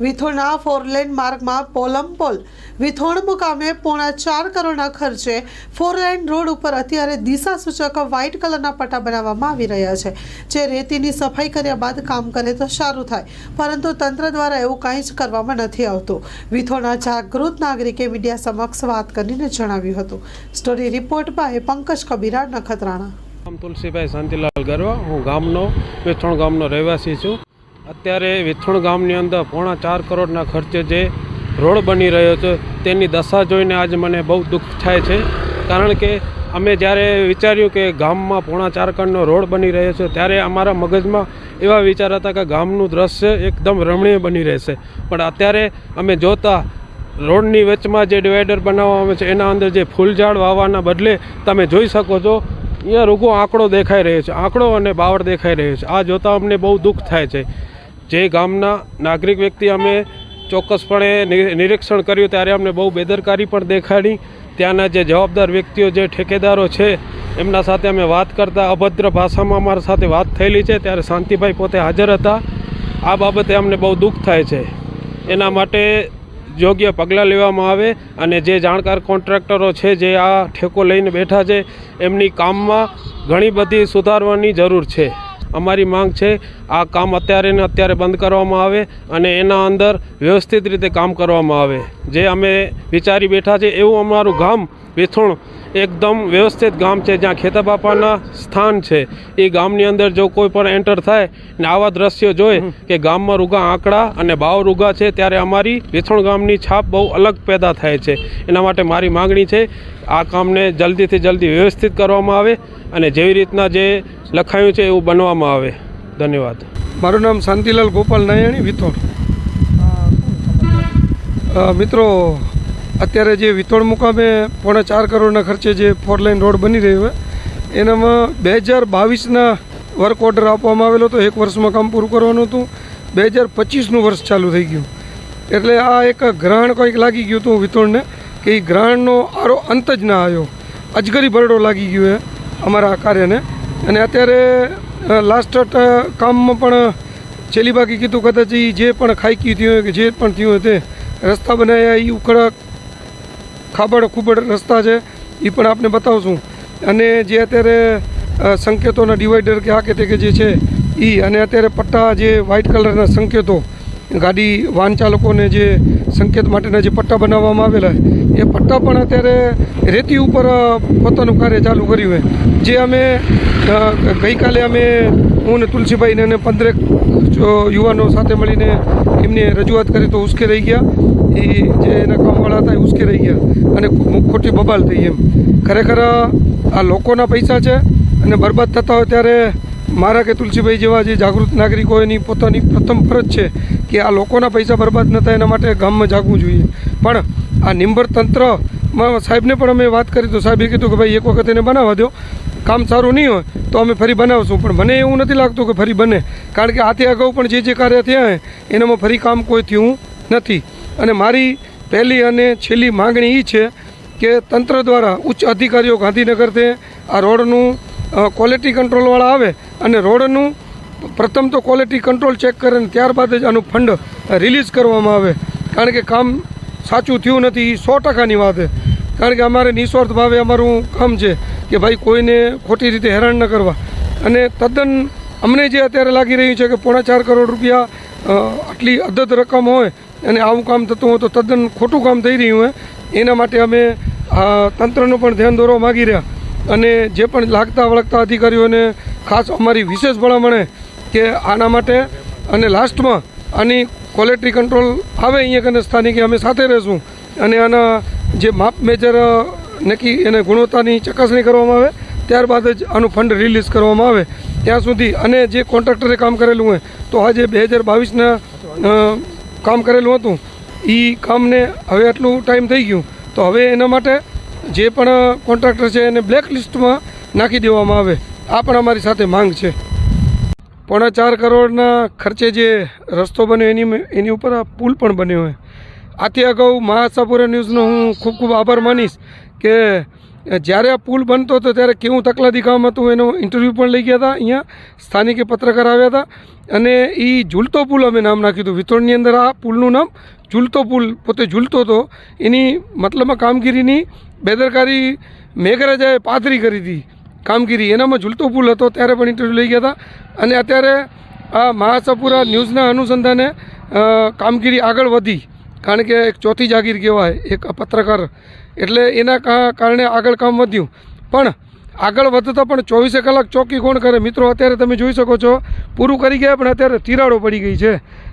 વિથોણના four lane માર્ગમાં પોલમપોલ વિથોણ મુકામે પોણા ચાર કરોડના ખર્ચે ફોરલેન રોડ ઉપર અત્યારે દિશા સૂચક વ્હાઇટ કલરના પટ્ટા બનાવવામાં આવી રહ્યા છે. જે રેતીની સફાઈ કર્યા બાદ કામ કરે તો સારું થાય, પરંતુ તંત્ર દ્વારા એવું કાંઈ જ કરવામાં નથી આવતું. વિથોણના જાગૃત નાગરિકે મીડિયા સમક્ષ વાત કરીને જણાવ્યું હતું. Story report by Pankaj Kabira, Nakhatrana. Tulsibhai Shantilal Garva, હું ગામનો વિથોણ ગામનો રહેવાસી છું. અત્યારે વિથુણ ગામની અંદર પોણા ચાર કરોડના ખર્ચે જે રોડ બની રહ્યો છે, તેની દશા જોઈને આજ મને બહુ દુઃખ થાય છે. કારણ કે અમે જ્યારે વિચાર્યું કે ગામમાં પોણા ચાર કરોડનો રોડ બની રહ્યો છે, ત્યારે અમારા મગજમાં એવા વિચાર હતા કે ગામનું દ્રશ્ય એકદમ રમણીય બની રહેશે. પણ અત્યારે અમે જોતા રોડની વચમાં જે ડિવાઈડર બનાવવામાં આવે છે, એના અંદર જે ફૂલઝાડ વાવવાના બદલે તમે જોઈ શકો છો, અહીંયા રૂગો આંકડો દેખાઈ રહ્યો છે, આંકડો અને બાવળ દેખાઈ રહ્યો છે. આ જોતાં અમને બહુ દુઃખ થાય છે. જે ગામના નાગરિક વ્યક્તિ અમે ચોક્કસપણે નિરીક્ષણ કર્યું ત્યારે અમને બહુ બેદરકારી પણ દેખાડી. ત્યાંના જે જવાબદાર વ્યક્તિઓ, જે ઠેકેદારો છે, એમના સાથે અમે વાત કરતા. અભદ્ર ભાષામાં અમારા સાથે વાત થયેલી છે. ત્યારે શાંતિભાઈ પોતે હાજર હતા. આ બાબતે અમને બહુ દુઃખ થાય છે. એના માટે યોગ્ય પગલાં લેવામાં આવે અને જે જાણકાર કોન્ટ્રાક્ટરો છે, જે આ ઠેકો લઈને બેઠા છે, એમની કામમાં ઘણી બધી સુધારવાની જરૂર છે. અમારી માંગ છે આ કામ અત્યારે ને અત્યારે બંધ કરવામાં આવે અને એના અંદર વ્યવસ્થિત રીતે કામ કરવામાં આવે. જે અમે વિચારી બેઠા છે એવું અમારું ગામ વિથોણ એકદમ વ્યવસ્થિત ગામ છે જ્યાં ખેતા બાપાના સ્થાન છે. એ ગામની અંદર જો કોઈ પણ એન્ટર થાય ને આવા દ્રશ્યો જોઈ કે ગામમાં રૂગા આંકડા અને બાવ રૂગા છે ત્યારે અમારી વિથોણ ગામની છાપ બહુ અલગ પેદા થાય છે. એના માટે મારી માગણી છે આ કામને જલ્દીથી જલ્દી વ્યવસ્થિત કરવામાં આવે અને જેવી રીતના જે લખાયું છે એવું બનવામાં આવે. ધન્યવાદ. મારું નામ શાંતિલાલ ગોપાલ નાયાણી વિથોડ મિત્રો, અત્યારે જે વિથોડ મુકામે પોણા ચાર કરોડના ખર્ચે જે ફોર લાઇન રોડ બની રહ્યો છે, એનામાં બે હજાર બાવીસના વર્ક ઓર્ડર આપવામાં આવેલો હતો, એક વર્ષમાં કામ પૂરું કરવાનું હતું, બે હજાર પચીસનું વર્ષ ચાલુ થઈ ગયું. એટલે આ એક ગ્રહણ કંઈક લાગી ગયું હતું વિથોડને કે એ ગ્રહણનો આરો અંત જ ના આવ્યો. અજગરી ભરડો લાગી ગયો છે અમારા આ કાર્યને. અને અત્યારે લાસ્ટ કામમાં પણ છેલ્લી બાકી કીધું કદાચ એ જે પણ ખાઈકી થયું હોય કે જે પણ થયું હોય તે રસ્તા બનાવ્યા એ ઉખડા, ખાબડ, ખૂબડ રસ્તા છે એ પણ આપને બતાવશું. અને જે અત્યારે સંકેતોના ડિવાઈડર કે આ કે તે કે જે છે એ અને અત્યારે પટ્ટા જે વ્હાઇટ કલરના સંકેતો ગાડી વાહન ચાલકોને જે સંકેત માટેના જે પટ્ટા બનાવવામાં આવેલા એ પટ્ટા પણ અત્યારે રેતી ઉપર પોતાનું કાર્ય ચાલુ કર્યું છે. જે અમે ગઈકાલે અમે હું ને તુલસીભાઈને અને પંદરેક યુવાનો સાથે મળીને એમને રજૂઆત કરી તો ઉશ્કે રહી ગયા. એ જે એના કામવાળા હતા એ ઉશ્કે રહી ગયા અને ખોટી બબાલ થઈ એમ. ખરેખર આ લોકોના પૈસા છે અને બરબાદ થતા હોય ત્યારે મારા કે તુલસીભાઈ જેવા જે જાગૃત નાગરિકો એની પોતાની પ્રથમ ફરજ છે કે આ લોકોના પૈસા બરબાદ ન થાય એના માટે ગામમાં જાગવું જોઈએ. પણ આ નિંબર તંત્ર સાહેબને પણ અમે વાત કરી તો સાહેબે કીધું કે ભાઈ એક વખત એને બનાવવા દો કામ સારું નહીં હોય તો અમે ફરી બનાવશું. પણ મને એવું નથી લાગતું કે ફરી બને. કારણ કે આથી અગાઉ પણ જે જે કાર્ય થયા એનામાં ફરી કામ કોઈ થયું નથી. અને મારી પહેલી અને છેલ્લી માગણી એ છે કે તંત્ર દ્વારા ઉચ્ચ અધિકારીઓ ગાંધીનગરથી આ રોડનું ક્વોલિટી કંટ્રોલવાળા આવે અને રોડનું પ્રથમ તો ક્વોલિટી કંટ્રોલ ચેક કરે ને ત્યારબાદ જ આનું ફંડ રિલીઝ કરવામાં આવે. કારણ કે કામ સાચું થયું નથી એ સો ટકાની વાત કારણ કે અમારે નિસ્વાર્થ ભાવે અમારું કામ છે કે ભાઈ કોઈને ખોટી રીતે હેરાન ન કરવા. અને તદ્દન અમને જે અત્યારે લાગી રહ્યું છે કે પોણા ચાર કરોડ રૂપિયા આટલી અદદ રકમ હોય અને આવું કામ થતું હોય તો તદ્દન ખોટું કામ થઈ રહ્યું હોય, એના માટે અમે તંત્રનું પણ ધ્યાન દોરવા માગી રહ્યા. અને જે પણ લાગતા વળગતા અધિકારીઓને ખાસ અમારી વિશેષ ભલામણે કે આના માટે અને લાસ્ટમાં આની ક્વોલિટી કંટ્રોલ આવે અહીંયા કને સ્થાનિકે અમે સાથે રહીશું. અને આના જે માપ મેજર નક્કી એને ગુણવત્તાની ચકાસણી કરવામાં આવે, ત્યારબાદ જ આનું ફંડ રિલીઝ કરવામાં આવે. ત્યાં સુધી અને જે કોન્ટ્રાક્ટરે કામ કરેલું હોય, તો આજે બે હજાર બાવીસના કામ કરેલું હતું. એ કામને હવે આટલું ટાઈમ થઈ ગયું. તો હવે એના માટે જે પણ કોન્ટ્રાક્ટર છે એને બ્લેક લિસ્ટમાં નાખી દેવામાં આવે. આ પણ અમારી સાથે માંગ છે. પોણા ચાર કરોડના ખર્ચે જે રસ્તો બન્યો એની એની ઉપર આ પુલ પણ બન્યો હોય. આથી અગાઉ મહાસાપુરા ન્યૂઝનો હું ખૂબ ખૂબ આભાર માનીશ કે, જ્યારે આ પુલ બનતો હતો ત્યારે કેવું તકલાદી કામ હતું એનો ઇન્ટરવ્યૂ પણ લઈ ગયા હતા, અહીંયા સ્થાનિકે પત્રકાર આવ્યા હતા અને એ ઝૂલતો પુલ અમે નામ નાખ્યું હતું. વિતરણની અંદર આ પુલનું નામ ઝૂલતો પુલ પોતે ઝૂલતો હતો. એની મતલબમાં કામગીરીની બેદરકારી મેઘરાજાએ પાથરી કરી હતી. કામગીરી એનામાં ઝૂલતો પુલ હતો, ત્યારે પણ ઇન્ટરવ્યૂ લઈ ગયા હતા. અને અત્યારે આ મહાસપુરા ન્યૂઝના અનુસંધાને કામગીરી આગળ વધી. કારણ કે એક ચોથી જાગીર કહેવાય, એક પત્રકાર. એટલે એના કારણે આગળ કામ વધ્યું. પણ આગળ વધતા પણ ચોવીસે કલાક ચોકી કોણ કરે. મિત્રો, અત્યારે તમે જોઈ શકો છો, પૂરું કરી ગયા પણ અત્યારે તિરાડો પડી ગઈ છે.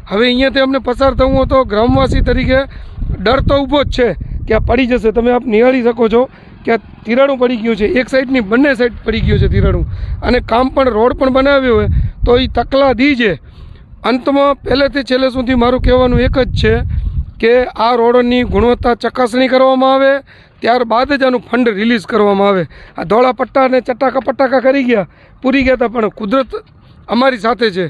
હવે અહીંયાથી અમને પસાર થવું હોય તો ગ્રામવાસી તરીકે ડર તો ઊભો જ છે કે આ પડી જશે. તમે આપ નિહાળી શકો છો કે આ તિરાડું પડી ગયું છે. એક સાઈડની બંને સાઈડ પડી ગયું છે તિરાડું. અને કામ પણ રોડ પણ બનાવ્યો હોય તો એ તકલાદી છે. અંતમાં પહેલેથી છેલ્લે સુધી મારું કહેવાનું એક જ છે કે આ રોડની ગુણવત્તા ચકાસણી કરવામાં આવે ત્યારબાદ જ આનું ફંડ રિલીઝ કરવામાં આવે. આ ધોળા પટ્ટા અને ચટાકા પટાકા કરી ગયા. પૂરી ગયા હતા પણ કુદરત અમારી સાથે છે.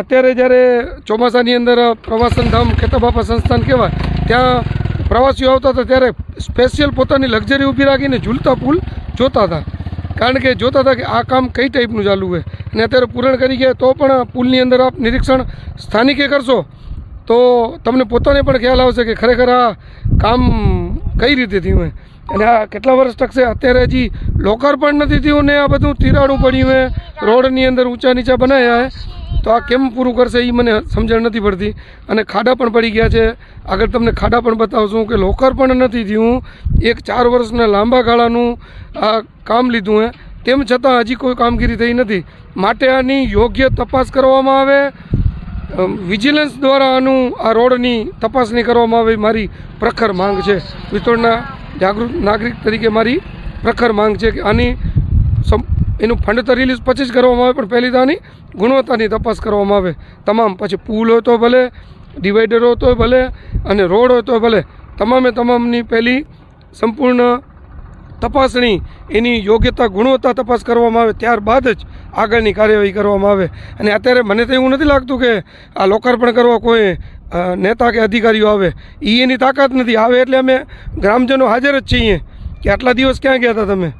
અત્યારે જ્યારે ચોમાસાની અંદર પ્રવાસન ધામ ખેતાબાપા સંસ્થાન કહેવાય, ત્યાં પ્રવાસીઓ આવતા હતા, ત્યારે સ્પેશિયલ પોતાની લક્ઝરી ઊભી રાખીને ઝૂલતા પુલ જોતા હતા. કારણ કે જોતા હતા કે આ કામ કઈ ટાઈપનું ચાલુ હોય અને અત્યારે પૂરણ કરી ગયા, તો પણ પુલની અંદર આપ નિરીક્ષણ સ્થાનિકે કરશો, તો તમને પોતાને પણ ખ્યાલ આવશે કે ખરેખર આ કામ કઈ રીતે થયું અને આ કેટલા વર્ષ ટકશે અત્યારે હજી લોકાર્પણ નથી થયું ને આ બધું તિરાડું પડ્યું હે. રોડની અંદર ઊંચા નીચા બનાવ્યા હે. તો આ કેમ પૂરું કરશે એ મને સમજણ નથી પડતી. અને ખાડા પણ પડી ગયા છે. આગળ તમને ખાડા પણ બતાવશું કે લોકાર્પણ નથી થયું. એક ચાર વર્ષના લાંબા ગાળાનું આ કામ લીધું હે. તેમ છતાં હજી કોઈ કામગીરી થઈ નથી. માટે આની યોગ્ય તપાસ કરવામાં આવે. વિજિલન્સ દ્વારા આનું આ રોડની તપાસણી કરવામાં આવે મારી પ્રખર માંગ છે. વિતોડના જાગૃત નાગરિક તરીકે મારી પ્રખર માંગ છે કે આની એનું ફંડ તો રિલીઝ પછી જ કરવામાં આવે, પણ પહેલી તો આની ગુણવત્તાની તપાસ કરવામાં આવે. તમામ, પછી પુલ હોય તો ભલે ડિવાઈડર હોય તો ભલે, અને રોડ હોય તો ભલે, તમામે તમામની પહેલી સંપૂર્ણ તપાસણી, એની યોગ્યતા, ગુણવત્તા તપાસ કરવામાં આવે, ત્યારબાદ જ આગળની કાર્યવાહી કરવામાં આવે. અને અત્યારે મને તો એવું નથી લાગતું કે આ લોકાર્પણ કરવા કોઈ નેતા કે અધિકારીઓ આવે. એ એની તાકાત નથી. આવે એટલે અમે ગ્રામજનો હાજર જ છીએ કે આટલા દિવસ ક્યાં ગયા હતા તમે?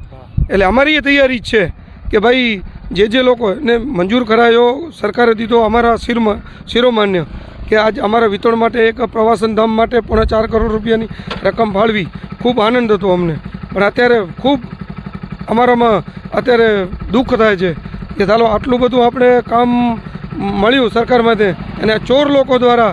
એટલે અમારી એ તૈયારી છે કે ભાઈ, જે જે લોકો એને મંજૂર કરાયો, સરકારે દીધો અમારા શિરમાં, શિરોમાન્ય કે આજ અમારા વિતરણ માટે એક પ્રવાસન ધામ માટે પોણા ચાર કરોડ રૂપિયાની રકમ ફાળવી. ખૂબ આનંદ હતો અમને. પણ અત્યારે ખૂબ અમારામાં અત્યારે દુઃખ થાય છે કે ચાલો આટલું બધું આપણે કામ મળ્યું સરકાર માટે. અને ચોર લોકો દ્વારા